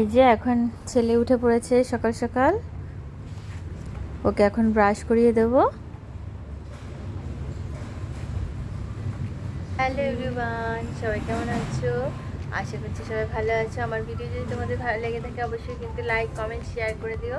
এই যে এখন ছেলে উঠে পড়েছে সকাল সকাল। ওকে এখন ব্রাশ করিয়ে দেব। হ্যালো এভরিওয়ান সবাই কেমন আছো? আশা করছি সবাই ভালো আছো। আমার ভিডিও যদি তোমাদের ভালো লেগে থাকে, অবশ্যই কিন্তু লাইক কমেন্ট শেয়ার করে দিও।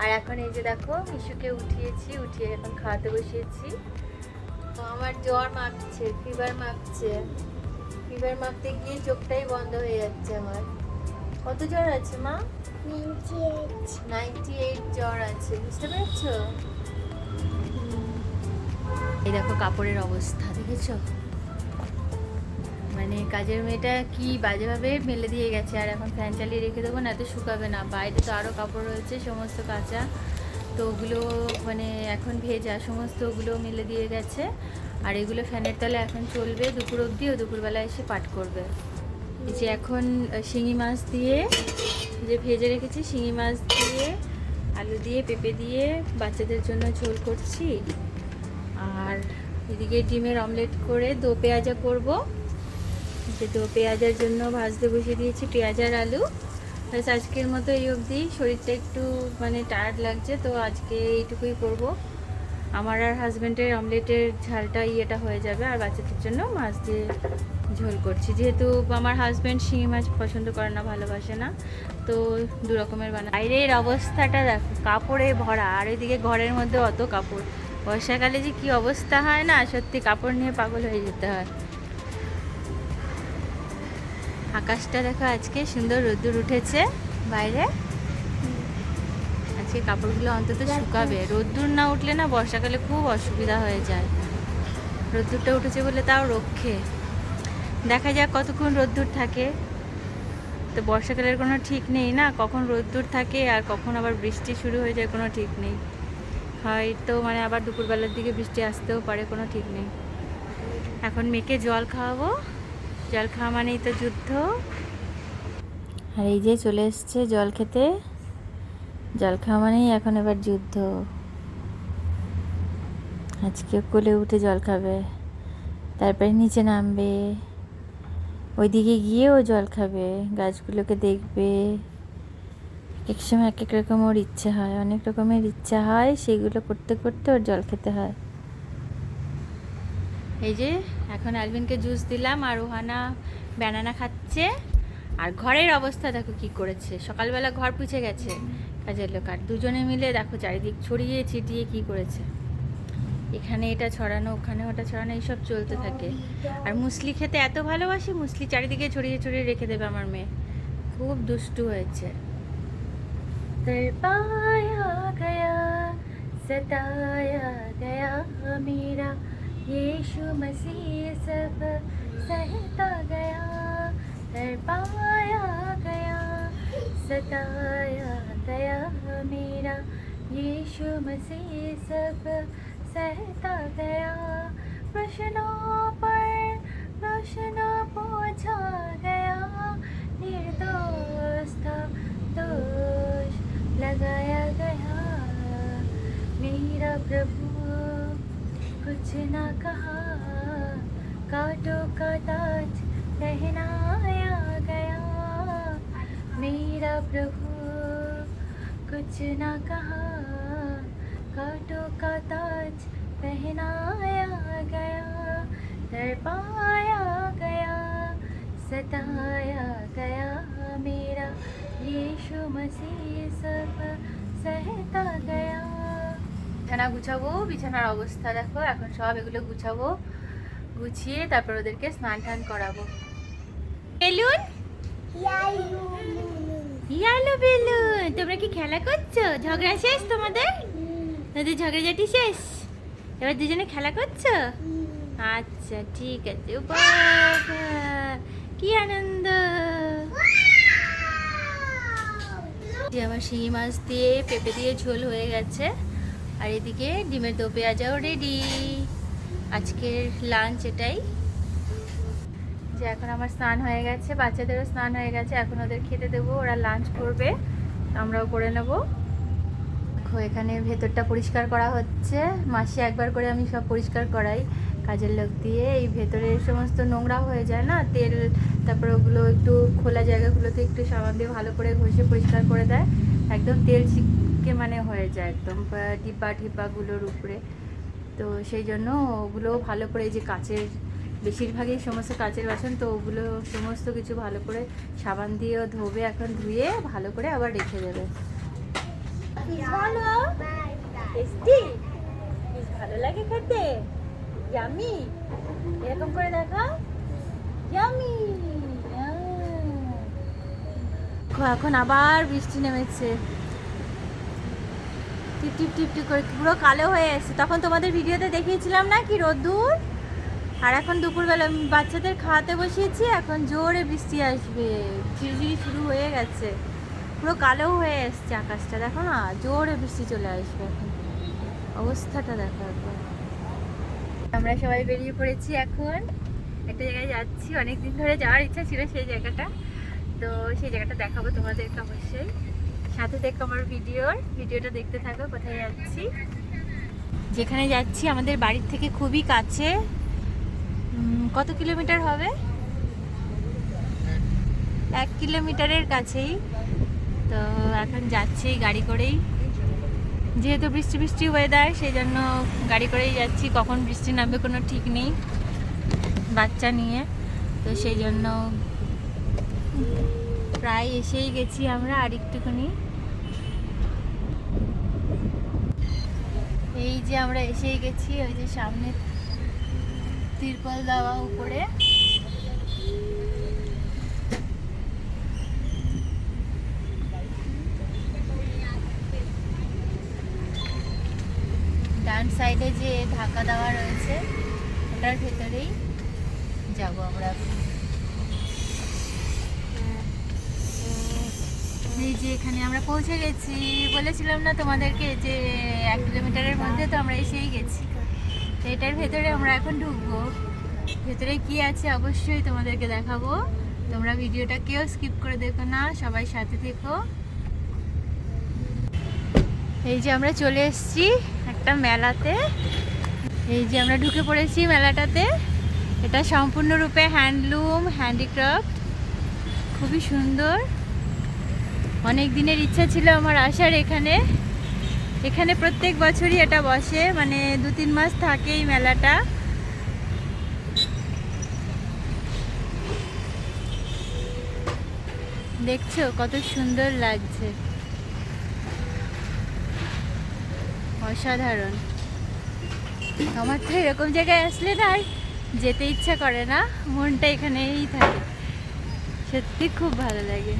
আর এখন এই যে দেখো মিশুকে উঠিয়েছি, উঠিয়ে এখন খাওয়াতে বসিয়েছি। তো আমার জ্বর মাপছে ফিভার মাপছে। ফিভার মাপতে গিয়ে চোখটাই বন্ধ হয়ে যাচ্ছে আমার। কত জ্বর আছে মা? নাইনটি এইট জ্বর আছে বুঝতে পেরেছ? এই দেখো কাপড়ের অবস্থা দেখেছ? মানে কাজের মেয়েটা কি বাজেভাবে মেলে দিয়ে গেছে আর এখন ফ্যান চালিয়ে রেখে দেবো না তো শুকাবে না। বাইরে তো আরও কাপড় রয়েছে সমস্ত কাঁচা। তো ওগুলো মানে এখন ভেজা সমস্ত ওগুলো মেলে দিয়ে গেছে। আর এগুলো ফ্যানের তলে এখন চলবে দুপুর অবধি ও দুপুরবেলা এসে পাট করবে। যে এখন শিঙি মাছ দিয়ে যে ভেজে রেখেছি শিঙি মাছ দিয়ে, আলু দিয়ে, পেঁপে দিয়ে, বাচ্চাদের জন্য ঝোল করছি। আর এদিকে ডিমের অমলেট করে দো পেঁয়াজা করব। যে দো পেঁয়াজার জন্য ভাজতে বসিয়ে দিয়েছি পেঁয়াজ আর আলু। আজকের মতো এই অবধি। শরীরটা একটু মানে টায়ার্ড লাগছে, তো আজকে এইটুকুই করব। আমার আর হাজব্যান্ডের অমলেটের ঝালটা ইয়েটা হয়ে যাবে আর বাচ্চাদের জন্য মাছ দিয়ে ঝোল করছি। যেহেতু আমার হাজব্যান্ড শিঙি মাছ পছন্দ করে না, ভালোবাসে না, তো দু রকমের বানা বাইরের অবস্থাটা দেখো, কাপড়ে ভরা, আর এদিকে ঘরের মধ্যে অত কাপড়। বর্ষাকালে যে কি অবস্থা হয় না, সত্যি কাপড় নিয়ে পাগল হয়ে যেতে হয়। আকাশটা দেখো আজকে সুন্দর রোদ্দুর উঠেছে বাইরে। আজকে কাপড়গুলো অন্তত শুকাবে। রোদ্দুর না উঠলে না বর্ষাকালে খুব অসুবিধা হয়ে যায়। রোদ্দুরটা উঠেছে বলে তাও রক্ষে। দেখা যাক কতক্ষণ রোদ্দুর থাকে। তো বর্ষাকালের কোনো ঠিক নেই না? কখন রোদ্দুর থাকে আর কখন আবার বৃষ্টি শুরু হয়ে যায় কোনো ঠিক নেই। হয়তো মানে আবার দুপুরবেলার দিকে বৃষ্টি আসতেও পারে, কোনো ঠিক নেই। এখন মেয়েকে জল খাওয়াবো। জল খাওয়া মানেই তো যুদ্ধ। আর এই যে চলে এসছে জল খেতে। জল খাওয়া মানেই এখন এবার যুদ্ধ। আজকে কোলে উঠে জল খাবে, তারপরে নিচে নামবে, ওইদিকে গিয়ে ও জল খাবে, গাছগুলোকে দেখবে। এক সময় এক এক রকম ওর ইচ্ছে হয়, অনেক রকমের ইচ্ছা হয়, সেগুলো করতে করতে ওর জল খেতে হয়। এই যে, এখন অ্যালভিনকে জুস দিলাম আর ওহানা ব্যানানা খাচ্ছে। আর ঘরের অবস্থা দেখো কি করেছে সকালবেলা ঘর পুছে গেছে কাজের লোক আর দুজনে মিলে দেখো চারিদিক ছড়িয়ে ছিটিয়ে কি করেছে এখানে এটা ছড়ানো ওখানে ওটা ছড়ানো এইসব চলতে থাকে আর মুসলি খেতে এত ভালোবাসে মুসলি চারিদিকে ছড়িয়ে ছড়িয়ে রেখে দেবে আমার মেয়ে খুব দুষ্টু হয়েছে तड़पाया गया सताया गया मेरा यीशु मसीह सब सहता गया तड़पाया गया। सताया गया मेरा। यीशु मसीह सब सहता गया। प्रश्नों पर प्रश्न पूछा गया। निर्दोष था, दोष लगाया गया। मेरा प्रभु कुछ ना कहा। काटो का ताज पहनाया प्रभु कुछ ना कहा कांटों का ताज पहनाया गया तड़पाया गया सताया गया मेरा यीशु मसीह सब सहता गया বিছানা গুছাবো বিছানার অবস্থা দেখো এখন সব এগুলো গুছাবো গুছিয়ে তারপর ওদেরকে স্নান টান করাবো বেলুন ইয়ালো বেলুন তোমরা কি খেলা করছ? ঝগড়া শেষ তোমাদের? তোদের ঝগড়াঝাটি শেষ? এবার দুজনে খেলা করছ? আচ্ছা ঠিক আছে। বাবা, কি আনন্দ? যে আমার শিঙি মাছ দিয়ে পেঁপে দিয়ে ঝোল হয়ে গেছে আর এদিকে ডিমের দো পেঁয়াজাও রেডি আজকের লাঞ্চ এটাই। যে এখন আমার স্নান হয়ে গেছে, বাচ্চাদেরও স্নান হয়ে গেছে, এখন ওদের খেতে দেবো, ওরা লাঞ্চ করবে, আমরাও করে নেব। এখানে ভেতরটা পরিষ্কার করা হচ্ছে। মাসে একবার করে আমি সব পরিষ্কার করাই, কাজের লোক দিয়ে। এই ভেতরে সমস্ত নোংরা হয়ে যায় না, তেল, তারপর ওগুলো একটু খোলা জায়গাগুলোতে একটু সাবান দিয়ে ভালো করে ঘষে পরিষ্কার করে দেয়। একদম তেল চিপকে মানে হয়ে যায় একদম ডিব্বা টিব্বাগুলোর উপরে। তো সেই জন্য ওগুলো ভালো করে এই যে কাচের বেশিরভাগই সমস্ত কাচের বাসন তো ওগুলো সমস্ত কিছু ভালো করে সাবান দিয়ে ধোবে এখন ধুয়ে ভালো করে আবার রেখে দেবে। ভালো লাগে খেতে। ইয়ামি এরকম করে দেখা ইয়ামি এখন আবার বৃষ্টি নেমেছে। টিপ টিপ টিপ টিপ করে পুরো কালো হয়ে এসেছে। তখন তোমাদের ভিডিওতে দেখিয়েছিলাম না কি রোদ্দুর? আর এখন দুপুরবেলা আমি বাচ্চাদের খাওয়াতে বসিয়েছি, এখন জোরে বৃষ্টি আসবে। ঝিরিঝিরি শুরু হয়ে গেছে। পুরো কালো হয়ে এসছে আকাশটা, দেখো না? জোরে বৃষ্টি চলে আসবে এখন। অবস্থাটা দেখো একবার। আমরা সবাই বেরিয়ে পড়েছি এখন। একটা জায়গায় যাচ্ছি অনেক দিন ধরে যাওয়ার ইচ্ছা ছিল সেই জায়গাটা। তো সেই জায়গাটা দেখাবো তোমাদেরকে অবশ্যই। সাথে দেখো আমার ভিডিওর। ভিডিওটা দেখতে থাকো, কোথায় যাচ্ছি। যেখানে যাচ্ছি, আমাদের বাড়ির থেকে খুবই কাছে। কত কিলোমিটার হবে? এক কিলোমিটারের কাছেই। তো এখন যাচ্ছি গাড়ি করেই। যেহেতু বৃষ্টি বৃষ্টি ওয়েদার সেই জন্য গাড়ি করেই যাচ্ছি। কখন বৃষ্টি নামবে কোনো ঠিক নেই বাচ্চা নিয়ে। তো সেই জন্য প্রায় এসেই গেছি আমরা আর একটুখানি। এই যে আমরা এসেই গেছি, ওই যে সামনে তিরপল দেওয়া উপরে। ডান সাইডে যে ঢাকা দেওয়া রয়েছে, ওটার ভেতরেই যাব আমরা। এই যে এখানে আমরা পৌঁছে গেছি, বলেছিলাম না তোমাদেরকে যে এক কিলোমিটারের মধ্যে তো আমরা এসেই গেছি। এটার ভেতরে আমরা এখন ঢুকবো। ভেতরে কি আছে অবশ্যই তোমাদেরকে দেখাবো। তোমরা ভিডিওটা কেউ স্কিপ করে দেখো না, সবাই সাথে থেকো। এই যে আমরা চলে এসেছি একটা মেলাতে। এই যে আমরা ঢুকে পড়েছি মেলাটাতে। এটা সম্পূর্ণরূপে হ্যান্ডলুম, হ্যান্ডিক্রাফট। খুবই সুন্দর। অনেক দিনের ইচ্ছা ছিল আমার আসার এখানে। এখানে প্রত্যেক বছরই এটা বসে মানে দু তিন মাস থাকে এই মেলাটা। দেখছ কত সুন্দর লাগছে। অসাধারণ। আমার তো এরকম জায়গায় আসলে না আর যেতে ইচ্ছা করে না, মনটা এখানেই থাকে। সত্যি খুব ভালো লাগে।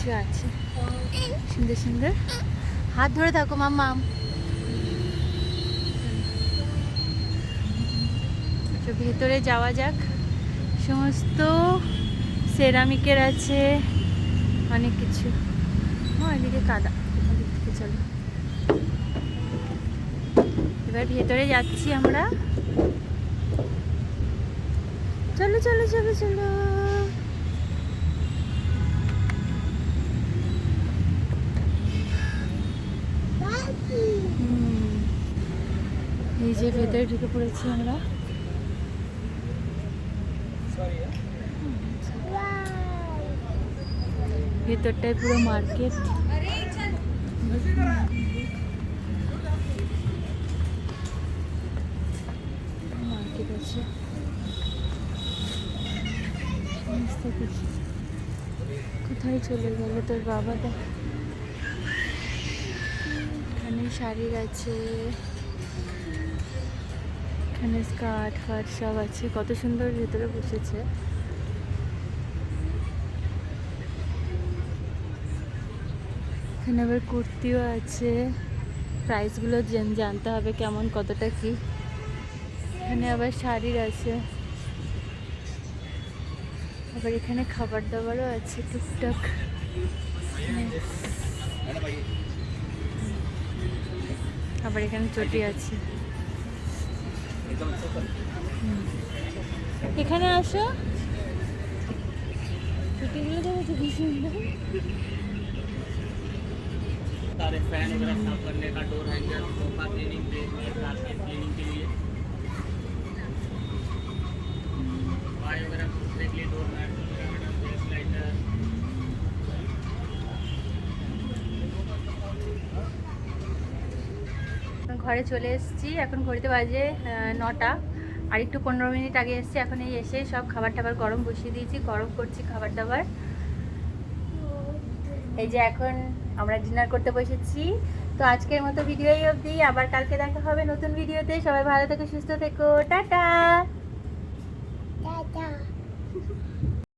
কিছু আছে। সুন্দর সুন্দর। হাত ধরে থাকো মাম্মা তো ভেতরে যাওয়া যাক। সমস্ত সেরামিকের আছে। অনেক কিছু। এদিকে কাদা। থেকে চলো। এবার ভেতরে যাচ্ছি আমরা। চলো চলো চলো চলো। যে ভেতরে ঢুকে পড়েছি আমরা। ভেতরটাই পুরো মার্কেট। মার্কেট আছে। সমস্ত কোথায় চলে গেল তোর বাবাটা এখানে শাড়ি আছে। এখানে স্কার্ট ফাট সব আছে, কত সুন্দর ভেতরে বসেছে। এখানে আবার কুর্তিও আছে। প্রাইসগুলো জানতে হবে কেমন, কতটা কি। এখানে আবার শাড়ির আছে। আবার এখানে খাবার দাবারও আছে টুকটাক। আবার এখানে চটি আছে। এখানে আসো চটিগুলো দেখেছো কি সুন্দর सारे फैन वगैरह साफ करने का door hanger sofa cleaning cleaning के लिए वाई वगैरह घुसने के लिए डोर मैट ঘরে চলে এসেছি। এখন ঘড়িতে বাজে নটা। আর একটু পনেরো মিনিট আগে এসেছি, এখন এই এসে সব খাবার টাবার গরম বসিয়ে দিয়েছি, গরম করছি খাবার দাবার এই যে এখন আমরা ডিনার করতে বসেছি। তো আজকের মতো ভিডিও এই অবধি, আবার কালকে দেখা হবে নতুন ভিডিওতে। সবাই ভালো থেকো, সুস্থ থেকো। টাটা! টাটা।